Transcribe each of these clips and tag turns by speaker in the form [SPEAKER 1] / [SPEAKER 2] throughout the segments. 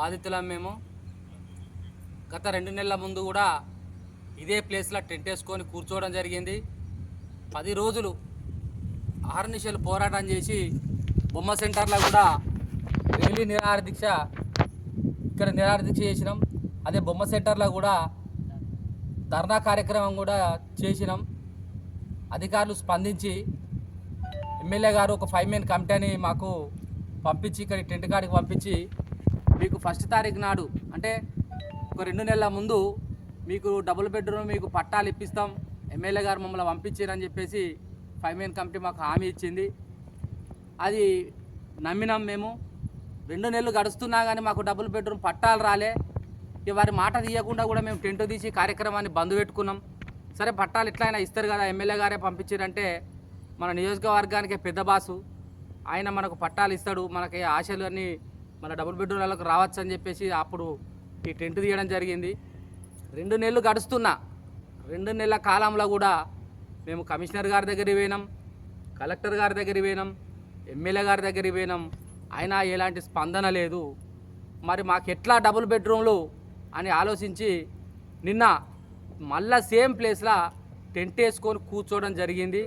[SPEAKER 1] బాధితులం మేము. గత రెండు నెలల ముందు కూడా ఇదే ప్లేస్లో టెంట్ వేసుకొని కూర్చోవడం జరిగింది. పది రోజులు ఆహర్నిశలు పోరాటం చేసి బొమ్మ సెంటర్లో కూడా డైలీ నిరాహార దీక్ష ఇక్కడ నిరాహార దీక్ష చేసినాం. అదే బొమ్మ సెంటర్లో కూడా ధర్నా కార్యక్రమం కూడా చేసినాం. అధికారులు స్పందించి ఎమ్మెల్యే గారు ఒక ఫైవ్ మెన్ కమిటీ మాకు పంపించి ఇక్కడ టెంట్ కాడికి పంపించి మీకు ఫస్ట్ తారీఖు నాడు అంటే ఒక రెండు నెలల ముందు మీకు డబుల్ బెడ్రూమ్ మీకు పట్టాలు ఇప్పిస్తాం. ఎమ్మెల్యే గారు మమ్మల్ని పంపించారని చెప్పేసి ఫైవ్ మెయిన్ కమిటీ మాకు హామీ ఇచ్చింది. అది నమ్మినాం మేము. రెండు నెలలు గడుస్తున్నా కానీ మాకు డబుల్ బెడ్రూమ్ పట్టాలు రాలే. ఇక వారి మాట తీయకుండా కూడా మేము టెంట్ తీసి కార్యక్రమాన్ని బంద్ పెట్టుకున్నాం. సరే పట్టాలు ఎట్లయినా ఇస్తారు కదా ఎమ్మెల్యే గారే పంపించారంటే మన నియోజకవర్గానికే పెద్ద బాసు. ఆయన మనకు పట్టాలు ఇస్తాడు. మనకి ఆశలు అన్నీ మన డబుల్ బెడ్రూమ్లకు రావచ్చు అని చెప్పేసి అప్పుడు ఈ టెంట్ తీయడం జరిగింది. రెండు నెలలు గడుస్తున్నా. రెండు నెలల కాలంలో కూడా మేము కమిషనర్ గారి దగ్గరికి పోయినాం కలెక్టర్ గారి దగ్గరికి పోయినాం ఎమ్మెల్యే గారి దగ్గరికి పోయినాం. అయినా ఎలాంటి స్పందన లేదు. మరి మాకు ఎట్లా డబుల్ బెడ్రూమ్లు అని ఆలోచించి నిన్న మళ్ళా సేమ్ ప్లేస్లో టెంట్ వేసుకొని కూర్చోవడం జరిగింది.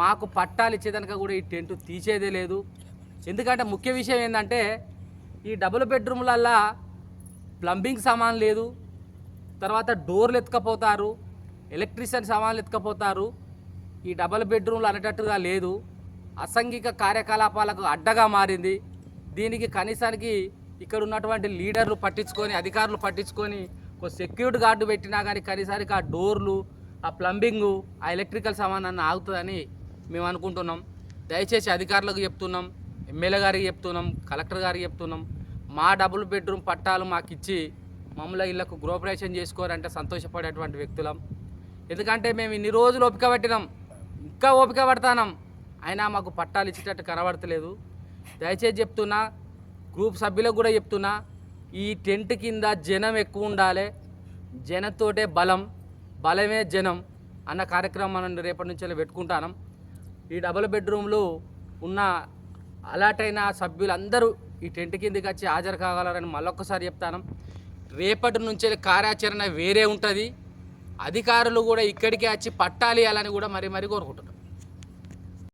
[SPEAKER 1] మాకు పట్టాలు ఇచ్చేదనక కూడా ఈ టెంట్ తీసేదే లేదు. ఎందుకంటే ముఖ్య విషయం ఏంటంటే ఈ డబుల్ బెడ్రూమ్లల్లా ప్లంబింగ్ సామాన్ లేదు. తర్వాత డోర్లు ఎత్తుకపోతారు. ఎలక్ట్రీషియన్ సామాన్లు ఎత్తుకపోతారు. ఈ డబల్ బెడ్రూమ్లు అనేటట్టుగా లేదు. అసంఘిక కార్యకలాపాలకు అడ్డగా మారింది. దీనికి కనీసానికి ఇక్కడ ఉన్నటువంటి లీడర్లు పట్టించుకొని అధికారులు పట్టించుకొని ఒక సెక్యూరిటీ గార్డు పెట్టినా కానీ కనీసానికి ఆ డోర్లు ఆ ప్లంబింగు ఆ ఎలక్ట్రికల్ సామాన్ అన్న ఆగుతుందని మేము అనుకుంటున్నాం. దయచేసి అధికారులకు చెప్తున్నాం. ఎమ్మెల్యే గారికి చెప్తున్నాం కలెక్టర్ గారికి చెప్తున్నాం. మా డబుల్ బెడ్రూమ్ పట్టాలు మాకు ఇచ్చి మమ్మల్ని ఇళ్ళకు గృహప్రవేశం చేసుకోరంటే సంతోషపడేటువంటి వ్యక్తులం. ఎందుకంటే మేము ఇన్ని రోజులు ఓపిక పట్టినాం ఇంకా ఓపిక పడతానం. అయినా మాకు పట్టాలు ఇచ్చేటట్టు కనబడతలేదు. దయచేసి చెప్తున్నా గ్రూప్ సభ్యులకు కూడా చెప్తున్నా ఈ టెంట్ కింద జనం ఎక్కువ ఉండాలి. జనంతోటే బలం బలమే జనం అన్న కార్యక్రమం మనం రేపటి నుంచి పెట్టుకుంటాను. ఈ డబుల్ బెడ్రూమ్లు ఉన్న అలాటైన సభ్యులందరూ ఈ టెంట్ కిందకి వచ్చి హాజరు కాగలరని మళ్ళొక్కసారి చెప్తాను. రేపటి నుంచే కార్యాచరణ వేరే ఉంటుంది. అధికారులు కూడా ఇక్కడికి వచ్చి పట్టాలి అని కూడా మరి మరి కోరుకుంటున్నాం